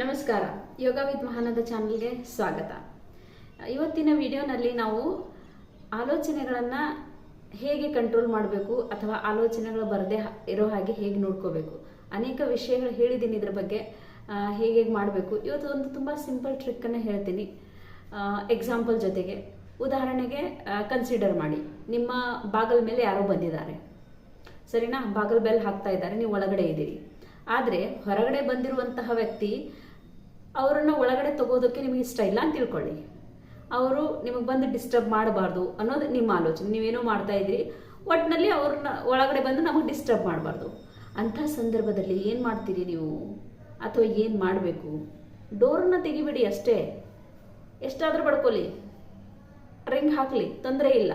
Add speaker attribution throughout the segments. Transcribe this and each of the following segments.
Speaker 1: ನಮಸ್ಕಾರ. ಯೋಗ ವಿತ್ ಮಹಾನದ ಚಾನಲ್ಗೆ ಸ್ವಾಗತ. ಇವತ್ತಿನ ವಿಡಿಯೋನಲ್ಲಿ ನಾವು ಆಲೋಚನೆಗಳನ್ನು ಹೇಗೆ ಕಂಟ್ರೋಲ್ ಮಾಡಬೇಕು ಅಥವಾ ಆಲೋಚನೆಗಳು ಬರದೇ ಇರೋ ಹಾಗೆ ಹೇಗೆ ನೋಡ್ಕೋಬೇಕು? ಅನೇಕ ವಿಷಯಗಳು ಹೇಳಿದ್ದೀನಿ ಇದ್ರ ಬಗ್ಗೆ ಹೇಗೆ ಹೇಗೆ ಮಾಡಬೇಕು. ಇವತ್ತು ಒಂದು ತುಂಬ ಸಿಂಪಲ್ ಟ್ರಿಕ್ಕನ್ನು ಹೇಳ್ತೀನಿ. ಎಕ್ಸಾಂಪಲ್ ಜೊತೆಗೆ. ಉದಾಹರಣೆಗೆ ಕನ್ಸಿಡರ್ ಮಾಡಿ. ನಿಮ್ಮ ಬಾಗಲ್ ಮೇಲೆ ಯಾರೋ ಬಂದಿದ್ದಾರೆ. ಸರಿನಾ? ಬಾಗಲ್ ಬೆಲ್ ಹಾಕ್ತಾ ಇದ್ದಾರೆ, ನೀವು ಒಳಗಡೆ ಇದ್ದೀರಿ. ಆದರೆ ಹೊರಗಡೆ ಬಂದಿರುವಂತಹ ವ್ಯಕ್ತಿ ಅವರನ್ನು ಒಳಗಡೆ ತಗೋದಕ್ಕೆ ನಿಮಗೆ ಇಷ್ಟ ಇಲ್ಲ ಅಂತ ತಿಳ್ಕೊಳ್ಳಿ. ಅವರು ನಿಮಗೆ ಬಂದು ಡಿಸ್ಟರ್ಬ್ ಮಾಡಬಾರ್ದು ಅನ್ನೋದು ನಿಮ್ಮ ಆಲೋಚನೆ. ನೀವೇನೋ ಮಾಡ್ತಾ ಇದ್ದೀರಿ ಒಟ್ಟಿನಲ್ಲಿ ಅವ್ರನ್ನ ಒಳಗಡೆ ಬಂದು ನಮಗೆ ಡಿಸ್ಟರ್ಬ್ ಮಾಡಬಾರ್ದು. ಅಂಥ ಸಂದರ್ಭದಲ್ಲಿ ಏನು ಮಾಡ್ತೀರಿ ನೀವು? ಅಥವಾ ಏನು ಮಾಡಬೇಕು? ಡೋರನ್ನ ತೆಗಿಬಿಡಿ ಅಷ್ಟೇ. ಎಷ್ಟಾದರೂ ಪಡ್ಕೊಳ್ಳಿ. ರಿಂಗ್ ಹಾಕಲಿ, ತೊಂದರೆ ಇಲ್ಲ.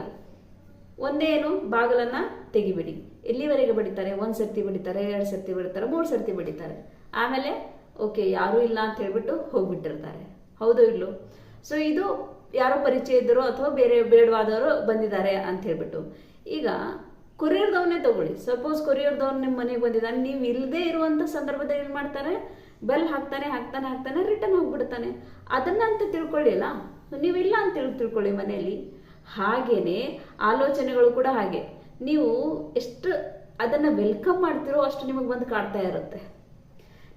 Speaker 1: ಒಂದೇನು ಬಾಗಿಲನ್ನು ತೆಗಿಬಿಡಿ. ಎಲ್ಲಿವರೆಗೆ ಬಡಿತಾರೆ? ಒಂದು ಸರ್ತಿ ಬಡಿತಾರೆ, ಎರಡು ಸರ್ತಿ ಬಡಿತಾರೆ, ಮೂರು ಸರ್ತಿ ಬಡಿತಾರೆ. ಆಮೇಲೆ ಓಕೆ ಯಾರೂ ಇಲ್ಲ ಅಂತ ಹೇಳ್ಬಿಟ್ಟು ಹೋಗ್ಬಿಟ್ಟಿರ್ತಾರೆ. ಹೌದೋ ಇಲ್ಲೋ? ಸೊ ಇದು ಯಾರೋ ಪರಿಚಯ ಇದ್ದರು ಅಥವಾ ಬೇರೆ ಬೇಡವಾದವರು ಬಂದಿದ್ದಾರೆ ಅಂತ ಹೇಳ್ಬಿಟ್ಟು. ಈಗ ಕೊರಿಯರ್ದವನ್ನೇ ತಗೊಳ್ಳಿ. ಸಪೋಸ್ ಕೊರಿಯರ್ದವ್ರು ನಿಮ್ಮ ಮನೆಗೆ ಬಂದಿದ್ದಾನೆ ನೀವು ಇಲ್ಲದೆ ಇರುವಂಥ ಸಂದರ್ಭದಲ್ಲಿ ಏನು ಮಾಡ್ತಾರೆ? ಬೆಲ್ ಹಾಕ್ತಾನೆ ಹಾಕ್ತಾನೆ ಹಾಕ್ತಾನೆ ರಿಟರ್ನ್ ಹೋಗ್ಬಿಡ್ತಾನೆ. ಅದನ್ನ ಅಂತ ತಿಳ್ಕೊಳ್ಳಿಲ್ಲ ನೀವಿಲ್ಲ ಅಂತ ತಿಳ್ ತಿಳ್ಕೊಳ್ಳಿ ಮನೆಯಲ್ಲಿ. ಹಾಗೇನೆ, ಆಲೋಚನೆಗಳು ಕೂಡ ಹಾಗೆ. ನೀವು ಎಷ್ಟು ಅದನ್ನ ವೆಲ್ಕಮ್ ಮಾಡ್ತಿರೋ ಅಷ್ಟು ನಿಮಗೆ ಬಂದು ಕಾಡ್ತಾ ಇರುತ್ತೆ.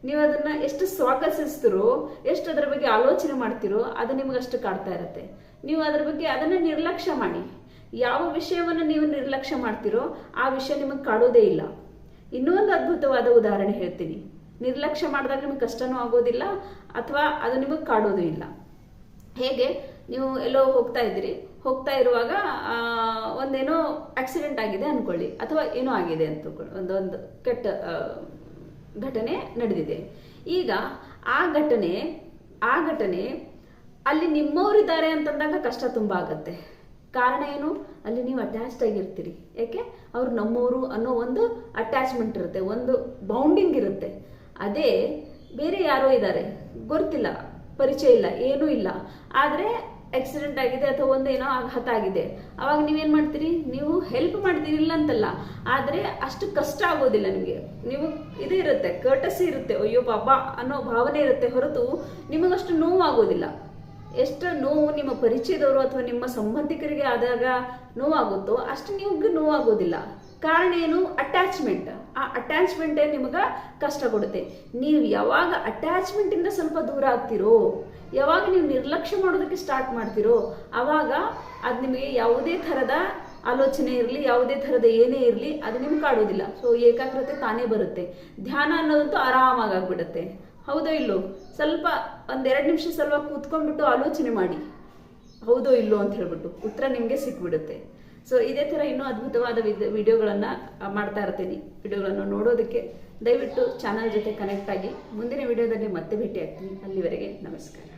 Speaker 1: ನೀವು ಅದನ್ನ ಎಷ್ಟು ಸ್ವಾಗತಿಸ್ತಿರೋ, ಎಷ್ಟು ಅದರ ಬಗ್ಗೆ ಆಲೋಚನೆ ಮಾಡ್ತಿರೋ, ಅದು ನಿಮಗೆ ಅಷ್ಟು ಕಾಡ್ತಾ ಇರುತ್ತೆ. ನೀವು ಅದರ ಬಗ್ಗೆ ಅದನ್ನ ನಿರ್ಲಕ್ಷ್ಯ ಮಾಡಿ. ಯಾವ ವಿಷಯವನ್ನು ನೀವು ನಿರ್ಲಕ್ಷ್ಯ ಮಾಡ್ತಿರೋ, ಆ ವಿಷಯ ನಿಮಗೆ ಕಾಡೋದೇ ಇಲ್ಲ. ಇನ್ನೂ ಒಂದು ಅದ್ಭುತವಾದ ಉದಾಹರಣೆ ಹೇಳ್ತೀನಿ. ನಿರ್ಲಕ್ಷ್ಯ ಮಾಡಿದಾಗ ನಿಮಗೆ ಕಷ್ಟನೂ ಆಗೋದಿಲ್ಲ, ಅಥವಾ ಅದು ನಿಮಗೆ ಕಾಡೋದು ಇಲ್ಲ. ಹೇಗೆ? ನೀವು ಎಲ್ಲೋ ಹೋಗ್ತಾ ಇದ್ದೀರಿ ಹೋಗ್ತಾ ಇರುವಾಗ ಒಂದೇನೋ ಆಕ್ಸಿಡೆಂಟ್ ಆಗಿದೆ ಅನ್ಕೊಳ್ಳಿ. ಅಥವಾ ಏನೋ ಆಗಿದೆ ಅಂತ. ಒಂದೊಂದು ಕೆಟ್ಟ ಘಟನೆ ನಡೆದಿದೆ. ಈಗ ಆ ಘಟನೆ ಆ ಘಟನೆ ಅಲ್ಲಿ ನಿಮ್ಮವರಿದ್ದಾರೆ ಅಂತಂದಾಗ ಕಷ್ಟ ತುಂಬ ಆಗತ್ತೆ. ಕಾರಣ ಏನು? ಅಲ್ಲಿ ನೀವು ಅಟ್ಯಾಚ್ಡ್ ಆಗಿರ್ತೀರಿ. ಯಾಕೆ? ಅವ್ರು ನಮ್ಮವರು ಅನ್ನೋ ಒಂದು ಅಟ್ಯಾಚ್ಮೆಂಟ್ ಇರುತ್ತೆ, ಒಂದು ಬೌಂಡಿಂಗ್ ಇರುತ್ತೆ. ಅದೇ ಬೇರೆ ಯಾರೋ ಇದ್ದಾರೆ. ಗೊತ್ತಿಲ್ಲ, ಪರಿಚಯ ಇಲ್ಲ, ಏನೂ ಇಲ್ಲ. ಆದರೆ ಆಕ್ಸಿಡೆಂಟ್ ಆಗಿದೆ ಅಥವಾ ಒಂದು ಏನೋ ಆಘಾತ ಆಗಿದೆ ಅವಾಗ ನೀವೇನು ಮಾಡ್ತೀರಿ? ನೀವು ಹೆಲ್ಪ್ ಮಾಡ್ತೀರಿ ಇಲ್ಲ ಅಂತಲ್ಲ ಆದರೆ ಅಷ್ಟು ಕಷ್ಟ ಆಗೋದಿಲ್ಲ ನಿಮಗೆ. ನೀವು ಇದು ಇರುತ್ತೆ ಕರ್ಟಸಿ ಇರುತ್ತೆ. ಅಯ್ಯೋ ಪಾಪ ಅನ್ನೋ ಭಾವನೆ ಇರುತ್ತೆ ಹೊರತು ನಿಮಗಷ್ಟು ನೋವಾಗೋದಿಲ್ಲ. ಎಷ್ಟು ನೋವು ನಿಮ್ಮ ಪರಿಚಯದವರು ಅಥವಾ ನಿಮ್ಮ ಸಂಬಂಧಿಕರಿಗೆ ಆದಾಗ ನೋವಾಗುತ್ತೋ ಅಷ್ಟು ನಿಮ್ಗೆ ನೋವಾಗೋದಿಲ್ಲ. ಕಾರಣ ಏನು? ಅಟ್ಯಾಚ್ಮೆಂಟ್ ಆ ಅಟ್ಯಾಚ್ಮೆಂಟೇ ನಿಮಗೆ ಕಷ್ಟ ಕೊಡುತ್ತೆ. ನೀವು ಯಾವಾಗ ಅಟ್ಯಾಚ್ಮೆಂಟಿಂದ ಸ್ವಲ್ಪ ದೂರ ಆಗ್ತಿರೋ ಯಾವಾಗ ನೀವು ನಿರ್ಲಕ್ಷ್ಯ ಮಾಡೋದಕ್ಕೆ ಸ್ಟಾರ್ಟ್ ಮಾಡ್ತಿರೋ ಆವಾಗ ಅದು ನಿಮಗೆ ಯಾವುದೇ ಥರದ ಆಲೋಚನೆ ಇರಲಿ, ಯಾವುದೇ ಥರದ ಏನೇ ಇರಲಿ, ಅದು ನಿಮ್ಗೆ ಕಾಡೋದಿಲ್ಲ. ಸೊ ಏಕಾಗ್ರತೆ ತಾನೇ ಬರುತ್ತೆ. ಧ್ಯಾನ ಅನ್ನೋದಂತೂ ಆರಾಮಾಗಿ ಆಗ್ಬಿಡುತ್ತೆ ಹೌದೋ ಇಲ್ಲೋ? ಸ್ವಲ್ಪ ಒಂದೆರಡು ನಿಮಿಷ ಸ್ವಲ್ಪ ಕೂತ್ಕೊಂಡ್ಬಿಟ್ಟು ಆಲೋಚನೆ ಮಾಡಿ. ಹೌದೋ ಇಲ್ಲೋ ಅಂತ ಹೇಳ್ಬಿಟ್ಟು ಉತ್ತರ ನಿಮಗೆ ಸಿಕ್ಬಿಡುತ್ತೆ. ಸೊ ಇದೇ ಥರ ಇನ್ನೂ ಅದ್ಭುತವಾದ ವಿದ್ ವಿಡಿಯೋಗಳನ್ನು ಮಾಡ್ತಾ ಇರ್ತೀನಿ. ವಿಡಿಯೋಗಳನ್ನು ನೋಡೋದಕ್ಕೆ ದಯವಿಟ್ಟು ಚಾನಲ್ ಜೊತೆ ಕನೆಕ್ಟ್ ಆಗಿ. ಮುಂದಿನ ವಿಡಿಯೋದಲ್ಲಿ ಮತ್ತೆ ಭೇಟಿ ಆಗ್ತೀನಿ ಅಲ್ಲಿವರೆಗೆ ನಮಸ್ಕಾರ.